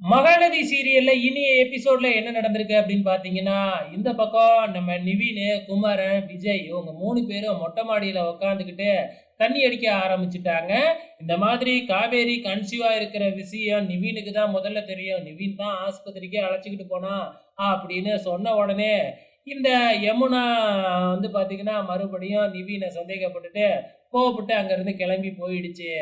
மகாநதி சீரியல்ல இனிய எபிசோட்ல என்ன நடந்திருக்கு அப்படின்னு பாத்தீங்கன்னா இந்த பக்கம் நம்ம நிவின் குமாரன் விஜய் இவங்க மூணு பேரும் மொட்டை மாடியில உக்காந்துக்கிட்டு தண்ணி அடிக்க ஆரம்பிச்சுட்டாங்க. இந்த மாதிரி காவேரி கன்சீவா இருக்கிற விஷயம் நிவினுக்கு தான் முதல்ல தெரியும். நிவின் தான் ஆஸ்பத்திரிக்கே அழைச்சிக்கிட்டு போனா அப்படின்னு சொன்ன உடனே இந்த யமுனா வந்து பாத்தீங்கன்னா மறுபடியும் நிவினை சந்தேகப்பட்டுட்டு கோவப்பட்டு அங்கிருந்து கிளம்பி போயிடுச்சு.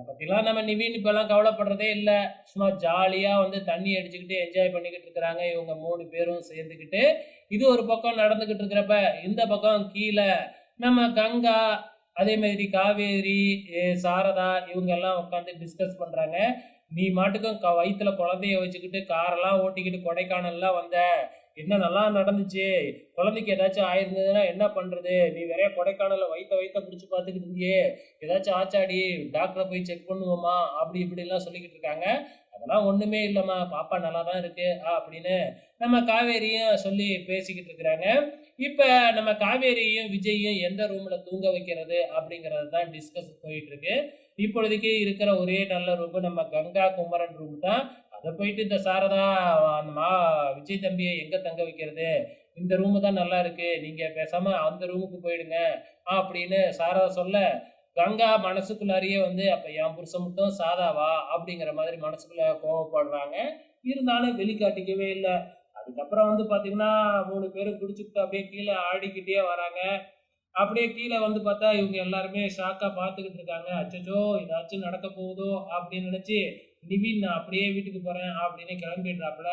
அதை பற்றிலாம் நம்ம நிவின் இப்பெல்லாம் கவலைப்படுறதே இல்லை சும்மா ஜாலியாக வந்து தண்ணி அடிச்சுக்கிட்டு என்ஜாய் பண்ணிக்கிட்டு இருக்கிறாங்க. இவங்க மூணு பேரும் சேர்ந்துக்கிட்டு. இது ஒரு பக்கம் நடந்துக்கிட்டு இருக்கிறப்ப, இந்த பக்கம் கீழே நம்ம கங்கா, அதே மாதிரி காவேரி, சாரதா இவங்க எல்லாம் உட்காந்து டிஸ்கஸ் பண்ணுறாங்க "நீ மாட்டுக்கும் க வயிற்றுல குழந்தைய வச்சுக்கிட்டு காரெல்லாம் ஓட்டிக்கிட்டு கொடைக்கானல்லாம் வந்த. என்ன நல்லா நடந்துச்சு. குழந்தைக்கு ஏதாச்சும் ஆயிருந்ததுன்னா என்ன பண்றது? நீ வேற கொடைக்கானலில் வயித்த வயித்த பிடிச்சி பார்த்துக்கிட்டு இருந்தியே! ஏதாச்சும் ஆச்சாடி? டாக்டரை போய் செக் பண்ணுவோமா?" அப்படி இப்படிலாம் சொல்லிக்கிட்டு இருக்காங்க. "அதெல்லாம் ஒண்ணுமே இல்லைம்மா பாப்பா நல்லா தான் இருக்கு." அப்படின்னு நம்ம காவேரியும் சொல்லி பேசிக்கிட்டு இருக்கிறாங்க. இப்ப நம்ம காவேரியும், விஜய்யும் எந்த ரூம்ல தூங்க வைக்கிறது அப்படிங்கிறது தான் டிஸ்கஸ் போயிட்டு இருக்கு. இப்பொழுதைக்கு இருக்கிற ஒரே நல்ல ரூம் நம்ம கங்கா, குமரன் ரூம் தான். அதை போயிட்டு இந்த சாரதா அந்த மா விஜய் தம்பியை எங்க தங்க வைக்கிறது? இந்த ரூமு தான் நல்லா இருக்கு. நீங்க பேசாம அந்த ரூமுக்கு போயிடுங்க. அப்படின்னு சாரதா சொல்ல, கங்கா மனசுக்குள்ளாரையே வந்து அப்ப என் புருஷன் மட்டும் சாதாவா? அப்படிங்கிற மாதிரி மனசுக்குள்ள கோவப்படுறாங்க. இருந்தாலும் வெளிக்காட்டிக்கவே இல்லை அதுக்கப்புறம் வந்து பார்த்தீங்கன்னா, மூணு பேரும் குடிச்சுக்கிட்டு அப்படியே கீழே ஆடிக்கிட்டே வராங்க. அப்படியே கீழே வந்து பார்த்தா, இவங்க எல்லாருமே ஷாக்கா பார்த்துக்கிட்டு இருக்காங்க. அச்சச்சோ! ஏதாச்சும் நடக்க போகுதோ! அப்படின்னு நினைச்சு, நிவின் நான் அப்படியே வீட்டுக்கு போறேன் அப்படின்னு கிளம்பிடுறாப்புல.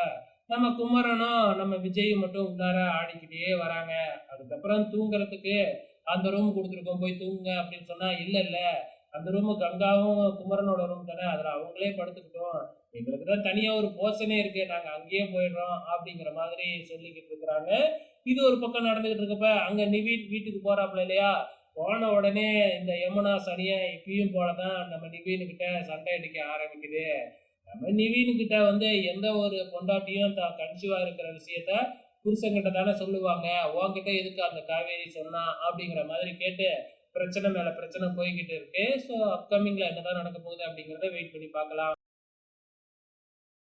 நம்ம குமரனும், நம்ம விஜய் மட்டும் உள்ளார ஆடிக்கிட்டே வராங்க. அதுக்கப்புறம் தூங்குறதுக்கு அந்த ரூம் கொடுத்துருக்கோம் போய் தூங்குங்க அப்படின்னு சொன்னா, இல்ல இல்ல. அந்த ரூமு கங்காவும், குமரனோட ரூம் தானே. அதுல அவங்களே படுத்துக்கிட்டோம் எங்களுக்கு தான் தனியா ஒரு போர்ஷனே இருக்கு. நாங்க அங்கேயே போயிடுறோம். அப்படிங்கிற மாதிரி சொல்லிக்கிட்டு இருக்கிறாங்க. இது ஒரு பக்கம் நடந்துகிட்டு இருக்கப்ப, அங்க நிவின் வீட்டுக்கு போறாப்புல இல்லையா? போன உடனே இந்த யமுனா சரியா இப்பயும் போல தான் நம்ம நிவின்கிட்ட சண்டை அடிக்க ஆரம்பிக்குது. நம்ம நிவின்கிட்ட வந்து எந்த ஒரு பொண்டாட்டியும் தான் கன்சீவா இருக்கிற விஷயத்த புருஷன்கிட்ட தானே சொல்லுவாங்க. உன்கிட்ட எதுக்கு அந்த காவேரி சொன்னா? அப்படிங்கிற மாதிரி கேட்டு பிரச்சனை மேல பிரச்சனை போய்க்கிட்டு இருக்கு. ஸோ அப்கமிங்ல என்னதான் நடக்க போகுது அப்படிங்கிறத வெயிட் பண்ணி பார்க்கலாம்.